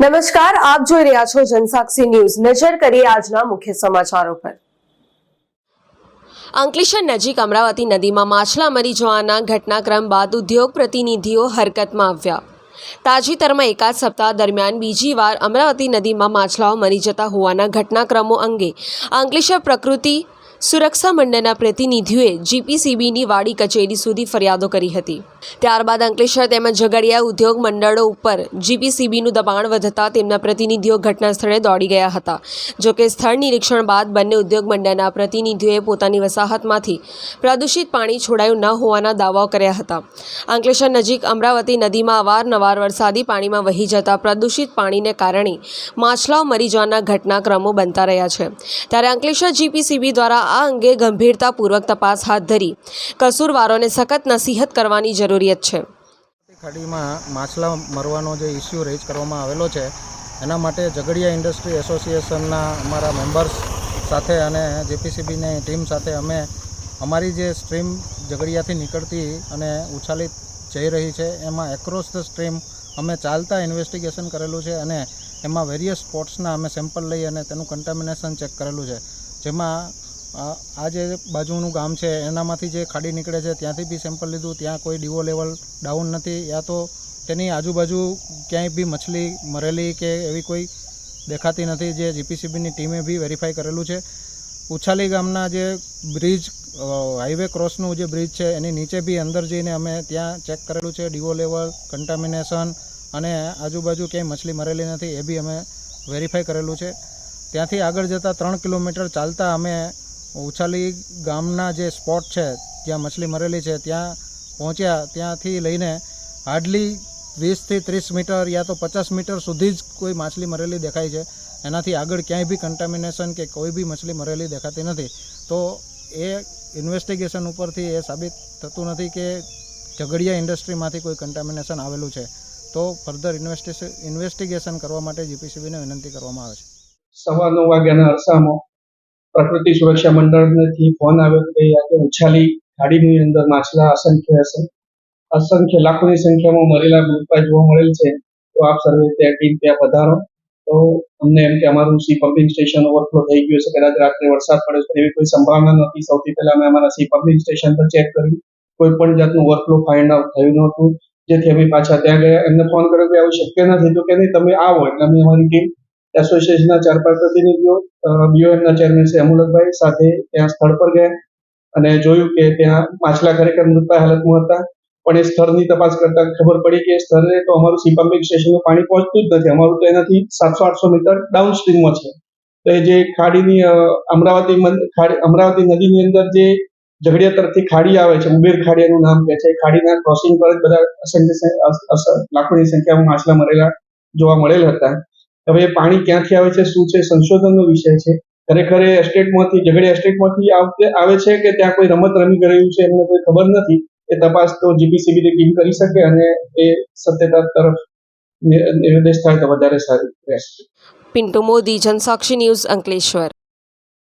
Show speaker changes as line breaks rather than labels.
નમસ્કાર, આપ જોઈ રહ્યા છો જનસાક્ષી ન્યૂઝ. નજર કરીએ આજના મુખ્ય સમાચારો પર. અંકલેશ્વર નજીક અમરાવતી નદીમાં માછલા મરી જવાના ઘટનાક્રમ બાદ ઉદ્યોગ પ્રતિનિધિઓ હરકતમાં આવ્યા. તાજેતરમાં એકાદ સપ્તાહ દરમિયાન બીજી વાર અમરાવતી નદીમાં માછલાઓ મરી જતા હોવાના ઘટનાક્રમો અંગે અંકલેશ્વર પ્રકૃતિ સુરક્ષા મંડળના પ્રતિનિધિઓએ જીપીસીબીની વાડી કચેરી સુધી ફરિયાદો કરી હતી. ત્યારબાદ અંકલેશ્વર તેમજ ઝઘડિયા ઉદ્યોગ મંડળો ઉપર જીપીસીબીનું દબાણ વધતા તેમના પ્રતિનિધિઓ ઘટના સ્થળે દોડી ગયા હતા. જોકે સ્થળ નિરીક્ષણ બાદ બંને ઉદ્યોગ મંડળના પ્રતિનિધિઓએ પોતાની વસાહતમાંથી પ્રદૂષિત પાણી છોડાયું ન હોવાના દાવાઓ કર્યા હતા. અંકલેશ્વર નજીક અમરાવતી નદીમાં અવારનવાર વરસાદી પાણીમાં વહી જતા પ્રદૂષિત પાણીને કારણે માછલાઓ મરી જવાના ઘટનાક્રમો બનતા રહ્યા છે. ત્યારે અંકલેશ્વર જીપીસીબી દ્વારા આ અંગે ગંભીરતાપૂર્વક તપાસ હાથ ધરી. કસૂરવારોને સખત નસીહત કરવાની જરૂરિયાત છે.
ખાડીમાં માછલા મરવાનો જે ઇસ્યુ રેઝ કરવામાં આવેલો છે, એના માટે ઝઘડિયા ઇન્ડસ્ટ્રી એસોસિએશનના અમારા મેમ્બર્સ સાથે અને જેપીસીબીની ટીમ સાથે અમે અમારી જે સ્ટ્રીમ ઝઘડિયાથી નીકળતી અને ઉછાલી જઈ રહી છે, એમાં એક્રોસ ધ સ્ટ્રીમ અમે ચાલતા ઇન્વેસ્ટિગેશન કરેલું છે અને એમાં વેરિયસ સ્પોટ્સના અમે સેમ્પલ લઈ અને તેનું કન્ટામિનેશન ચેક કરેલું છે. જેમાં આ જે બાજુનું ગામ છે, એનામાંથી જે ખાડી નીકળે છે, ત્યાંથી બી સેમ્પલ લીધું. ત્યાં કોઈ ડીવો લેવલ ડાઉન નથી. યા તો તેની આજુબાજુ ક્યાંય બી મછલી મરેલી કે એવી કોઈ દેખાતી નથી. જે જીપીસીબીની ટીમે બી વેરીફાઈ કરેલું છે. ઉછાલી ગામના જે બ્રિજ હાઈવે ક્રોસનું જે બ્રિજ છે, એની નીચે બી અંદર જઈને અમે ત્યાં ચેક કરેલું છે. ડીવો લેવલ કન્ટામિનેશન અને આજુબાજુ ક્યાંય મછલી મરેલી નથી, એ બી અમે વેરીફાઈ કરેલું છે. ત્યાંથી આગળ જતાં ત્રણ કિલોમીટર ચાલતા અમે ઉછાલી ગામના જે સ્પોટ છે, જ્યાં મછલી મરેલી છે, ત્યાં પહોંચ્યા. ત્યાંથી લઈને હાર્ડલી વીસથી ત્રીસ મીટર યા તો પચાસ મીટર સુધી જ કોઈ માછલી મરેલી દેખાય છે. એનાથી આગળ ક્યાંય બી કન્ટામિનેશન કે કોઈ બી મછલી મરેલી દેખાતી નથી. તો એ ઇન્વેસ્ટિગેશન ઉપરથી એ સાબિત થતું નથી કે ઝઘડિયા ઇન્ડસ્ટ્રીમાંથી કોઈ કન્ટામિનેશન આવેલું છે. તો ફર્ધર ઇન્વેસ્ટિગેશન કરવા માટે જીપીસીબીને વિનંતી કરવામાં આવે છે.
સવા નવ વાગ્યાના અરસામાં પ્રકૃતિ સુરક્ષા મંડળથી ફોન આવ્યો કે આજે ઉછાલી ખાડીની અંદર માછલા અસંખ્ય હશે. અસંખ્ય, લાખોની સંખ્યામાં મરેલા મૃતપાય જોવા મળેલ છે. તો આપ સર્વે ત્યાં ટીમ ત્યાં પધારો. તો અમને એમ કે અમારું સી પમ્પિંગ સ્ટેશન ઓવરફ્લો થઈ ગયું છે. કદાચ રાત્રે વરસાદ પડે છે એવી કોઈ સંભાવના નથી સૌથી પહેલા અમે અમારા સી પમ્પિંગ સ્ટેશન પર ચેક કર્યું. કોઈ પણ જાતનું ઓવરફ્લો ફાઇન્ડ આઉટ થયું નહોતું. જેથી અમે પાછા ત્યાં ગયા. એમને ફોન કર્યો કે આવું શક્ય નથી. તો કે નહીં, તમે આવો. એટલે અમે અમારી ટીમ એસોસિએશનના ચાર પાંચ પ્રતિનિધિઓ બીઓએમના ચેરમેન શ્રી અમુલકભાઈ સાથે ત્યાં સ્થળ પર ગયા અને જોયું કે ત્યાં માછલા ખરેખર મૃતપાય હાલતમાં હતા. પણ એ સ્થળની તપાસ કરતા ખબર પડી કે એ સ્થળે તો અમારું સી પમ્પિંગ સ્ટેશનનું પાણી પહોંચતું જ નથી. અમારું તો એનાથી સાતસો આઠસો મીટર ડાઉન સ્ટ્રીમમાં છે. તો એ જે ખાડીની અમરાવતી ખાડી, અમરાવતી નદીની અંદર જે ઝઘડિયા તરફથી ખાડી આવે છે, ઉબેર ખાડી નામ કહે છે. એ ખાડીના ક્રોસિંગ પર જ બધા અસંખ્ય લાખોની સંખ્યામાં માછલા મરેલા જોવા મળેલ હતા. હવે એ પાણી ક્યાંથી આવે છે? શું છે? સંશોધનનો વિષય છે. ખરેખર એ એસ્ટેટમાંથી ઝઘડિયા એસ્ટેટમાંથી આવે છે કે ત્યાં કોઈ રમત રમી ગયું છે? એમને કોઈ ખબર નથી. એ તપાસ તો જીપીસીબીની ટીમ કરી શકે અને એ સત્યતા તરફ નિર્દેશ થાય તો વધારે સારું રહેશે.
પિન્ટુ મોદી, જનસાક્ષી ન્યૂઝ અંકલેશ્વર.